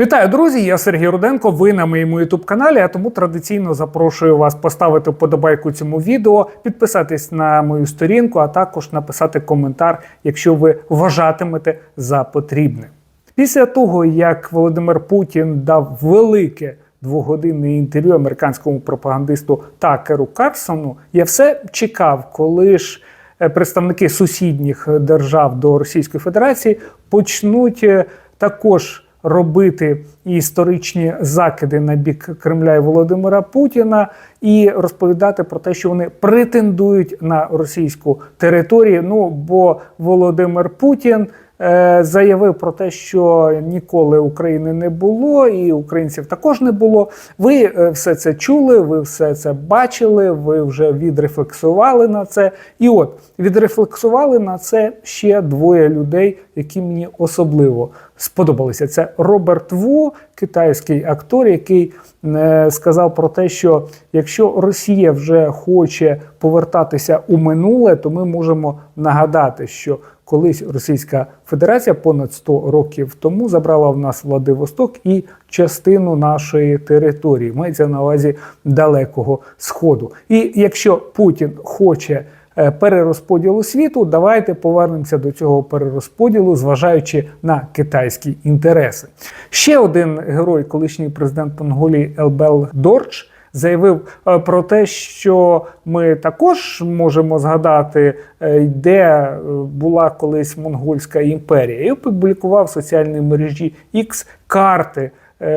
Вітаю, друзі! Я Сергій Руденко. Ви на моєму youtube каналі, а тому традиційно запрошую вас поставити вподобайку цьому відео, підписатись на мою сторінку, а також написати коментар, якщо ви вважатимете за потрібне. Після того, як Володимир Путін дав велике двогодинне інтерв'ю американському пропагандисту Такеру Карсону, я все чекав, коли ж е, представники сусідніх держав до Російської Федерації почнуть е, також робити історичні закиди на бік Кремля і Володимира Путіна і розповідати про те, що вони претендують на російську територію. Ну бо Володимир Путін. Е, Заявив про те, що ніколи України не було, і українців також не було. Ви е, все це чули, ви все це бачили, ви вже відрефлексували на це. І от відрефлексували на це ще двоє людей, які мені особливо сподобалися. Це Роберт Ву, китайський актор, який е, сказав про те, що якщо Росія вже хоче повертатися у минуле, то ми можемо нагадати, що колись Російська Федерація понад 100 років тому забрала в нас Владивосток і частину нашої території. Мається на увазі далекого сходу. І якщо Путін хоче е, перерозподілу світу, давайте повернемося до цього перерозподілу, зважаючи на китайські інтереси. Ще один герой, колишній президент Монголії Елбел Дорч. Заявив е, про те, що ми також можемо згадати, е, де е, була колись монгольська імперія, і опублікував в соціальній мережі X карти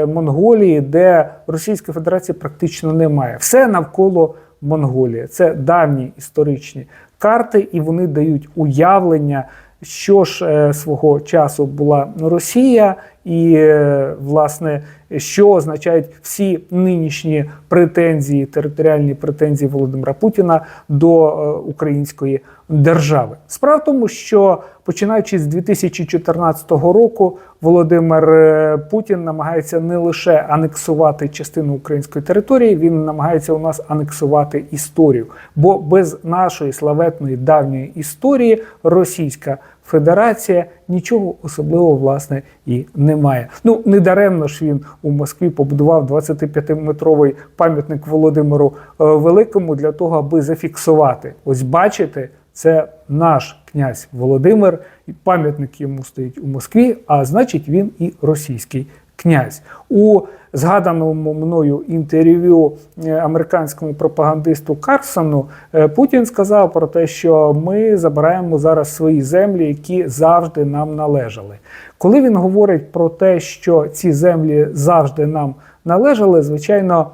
Монголії, де Російської Федерації практично немає. Все навколо Монголії. Це давні історичні карти, і вони дають уявлення, що ж свого часу була Росія, і е, власне що означають всі нинішні претензії, територіальні претензії Володимира Путіна до е, української держави. Справа в тому, що починаючи з 2014 року, Володимир е, Путін намагається не лише анексувати частину української території, він намагається у нас анексувати історію. Бо без нашої славетної давньої історії російська Федерація нічого особливого власне і немає. Ну недаремно ж він у Москві побудував 25-метровий пам'ятник Володимиру е, Великому для того, аби зафіксувати. Ось бачите, це наш князь Володимир, пам'ятник йому стоїть у Москві, а значить він і російський князь. У згаданому мною інтерв'ю е, американському пропагандисту Карсону е, Путін сказав про те, що ми забираємо зараз свої землі, які завжди нам належали. Коли він говорить про те, що ці землі завжди нам належали, звичайно.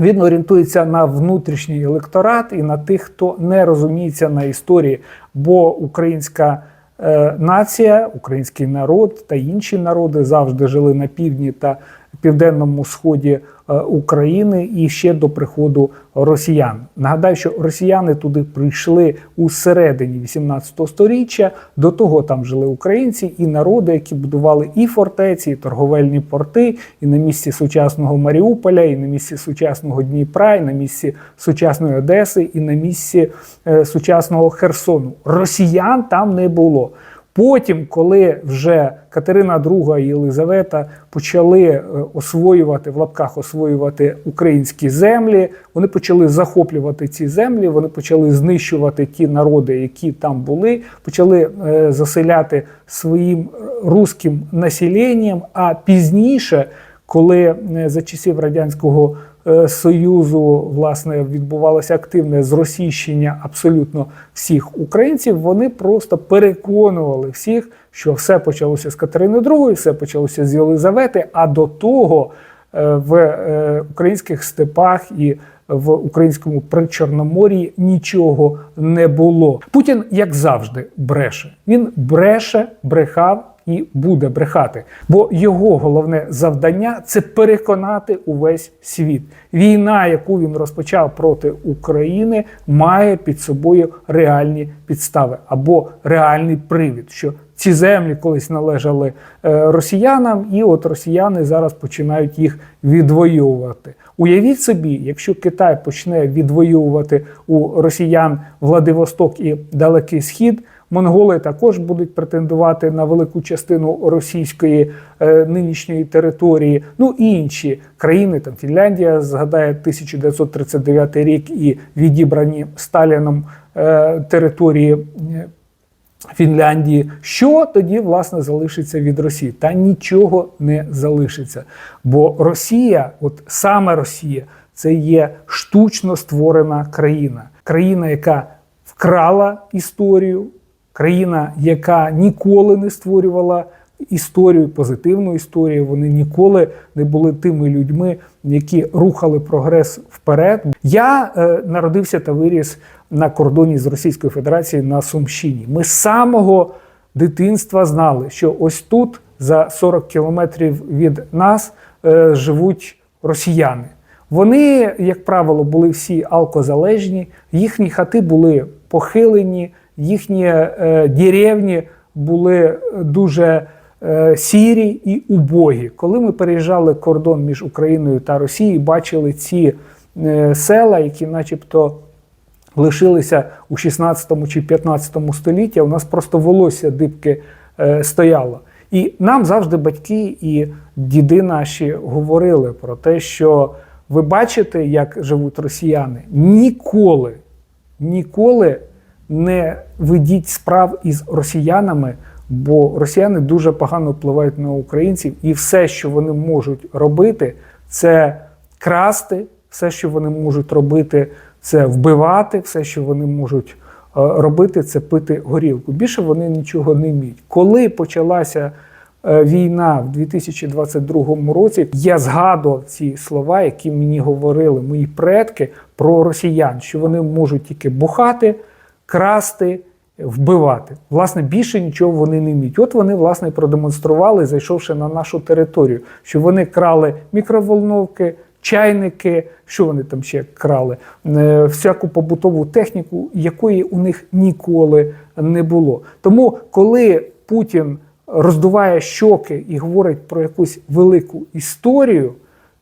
Він орієнтується на внутрішній електорат і на тих, хто не розуміється на історії, бо українська нація, український народ та інші народи завжди жили на півдні та південному сході е, України і ще до приходу росіян. Нагадаю, що росіяни туди прийшли у середині 18 століття. До того там жили українці і народи, які будували і фортеці, і торговельні порти, і на місці сучасного Маріуполя, і на місці сучасного Дніпра, і на місці сучасної Одеси, і на місці е, сучасного Херсону. Росіян там не було. Потім, коли вже Катерина II і Єлизавета почали е, освоювати в лапках освоювати українські землі, вони почали захоплювати ці землі, вони почали знищувати ті народи, які там були, почали е, заселяти своїм е, руським населенням. А пізніше, коли за часів радянського Союзу власне відбувалося активне зросійщення абсолютно всіх українців. Вони просто переконували всіх, що все почалося з Катерини II, все почалося з Єлизавети. А до того е, в е, українських степах і в українському причорномор'ї нічого не було. Путін, як завжди, бреше. Він бреше, брехав і буде брехати. Бо його головне завдання це переконати увесь світ. Війна, яку він розпочав проти України, має під собою реальні підстави або реальний привід. що ці землі колись належали е, росіянам, і от росіяни зараз починають їх відвоювати. Уявіть собі, якщо Китай почне відвоювати у росіян Владивосток і Далекий Схід, Монголи також будуть претендувати на велику частину російської е, нинішньої території. Ну і інші країни, там Фінляндія згадає 1939 рік і відібрані Сталіном е, території. е, Фінляндії, що тоді власне залишиться від Росії? Та нічого не залишиться. Бо Росія, от саме Росія, це є штучно створена країна, країна, яка вкрала історію, країна, яка ніколи не створювала історію, позитивну історію. Вони ніколи не були тими людьми, які рухали прогрес вперед. Я е, народився та виріс на кордоні з Російською Федерацією на Сумщині. Ми з самого дитинства знали, що ось тут, за 40 кілометрів від нас, е, живуть росіяни. Вони, як правило, були всі алкозалежні, їхні хати були похилені, їхні е, деревні були дуже е, сірі і убогі. Коли ми переїжджали кордон між Україною та Росією, бачили ці е, села, які, начебто, лишилися у 16 чи 15 столітті, у нас просто волосся дибки е, стояло. І нам завжди батьки і діди наші говорили про те, що ви бачите, як живуть росіяни. Ніколи, ніколи не ведіть справ із росіянами, бо росіяни дуже погано впливають на українців, і все, що вони можуть робити, це красти, все, що вони можуть робити, це вбивати, все, що вони можуть е, робити, це пити горілку. Більше вони нічого не вміють. Коли почалася е, війна в 2022 році, я згадував ці слова, які мені говорили мої предки про росіян, що вони можуть тільки бухати, красти. Вбивати. Власне, більше нічого вони не вміють. От вони, власне, продемонстрували, зайшовши на нашу територію, що вони крали мікроволновки, чайники, що вони там ще крали, е, всяку побутову техніку, якої у них ніколи не було. Тому, коли Путін роздуває щоки і говорить про якусь велику історію,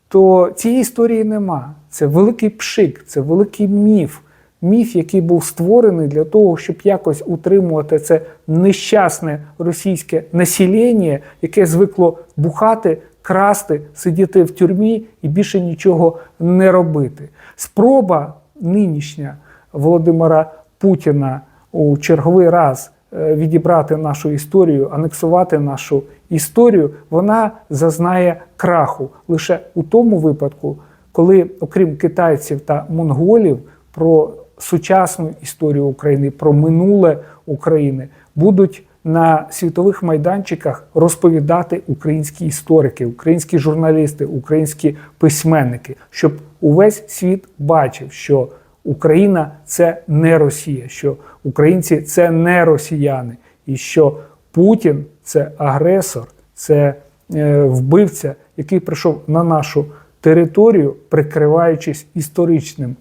то цієї історії нема. Це великий пшик, це великий міф. Міф, який був створений для того, щоб якось утримувати це нещасне російське населення, яке звикло бухати, красти, сидіти в тюрмі і більше нічого не робити. Спроба нинішня Володимира Путіна у черговий раз е, відібрати нашу історію, анексувати нашу історію, вона зазнає краху лише у тому випадку, коли, окрім китайців та монголів, про сучасну історію України, про минуле України будуть на світових майданчиках розповідати українські історики, українські журналісти, українські письменники, щоб увесь світ бачив, що Україна це не Росія, що українці це не росіяни, і що Путін це агресор, це е, вбивця, який прийшов на нашу територію, прикриваючись історичним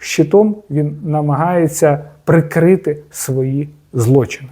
щитом, він намагається прикрити свої злочини.